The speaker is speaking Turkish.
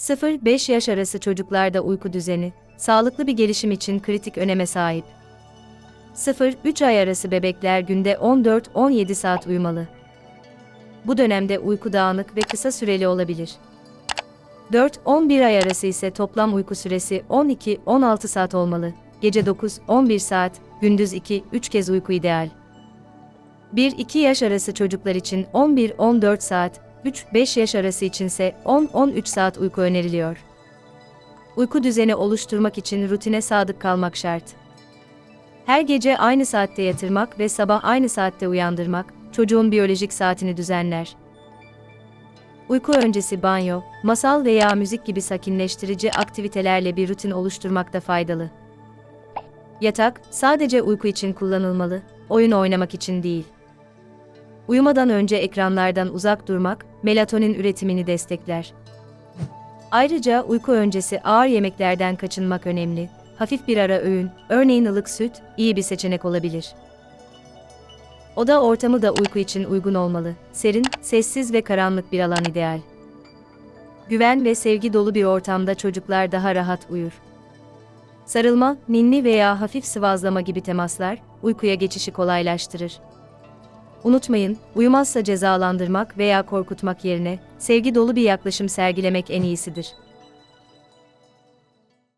0-5 yaş arası çocuklarda uyku düzeni, sağlıklı bir gelişim için kritik öneme sahip. 0-3 ay arası bebekler günde 14-17 saat uyumalı. Bu dönemde uyku dağınık ve kısa süreli olabilir. 4-11 ay arası ise toplam uyku süresi 12-16 saat olmalı. Gece 9-11 saat, gündüz 2-3 kez uyku ideal. 1-2 yaş arası çocuklar için 11-14 saat, 3-5 yaş arası içinse 10-13 saat uyku öneriliyor. Uyku düzeni oluşturmak için rutine sadık kalmak şart. Her gece aynı saatte yatırmak ve sabah aynı saatte uyandırmak, çocuğun biyolojik saatini düzenler. Uyku öncesi banyo, masal veya müzik gibi sakinleştirici aktivitelerle bir rutin oluşturmakta faydalı. Yatak, sadece uyku için kullanılmalı, oyun oynamak için değil. Uyumadan önce ekranlardan uzak durmak, melatonin üretimini destekler. Ayrıca uyku öncesi ağır yemeklerden kaçınmak önemli. Hafif bir ara öğün, örneğin ılık süt, iyi bir seçenek olabilir. Oda ortamı da uyku için uygun olmalı. Serin, sessiz ve karanlık bir alan ideal. Güven ve sevgi dolu bir ortamda çocuklar daha rahat uyur. Sarılma, ninni veya hafif sıvazlama gibi temaslar uykuya geçişi kolaylaştırır. Unutmayın, uyumazsa cezalandırmak veya korkutmak yerine sevgi dolu bir yaklaşım sergilemek en iyisidir.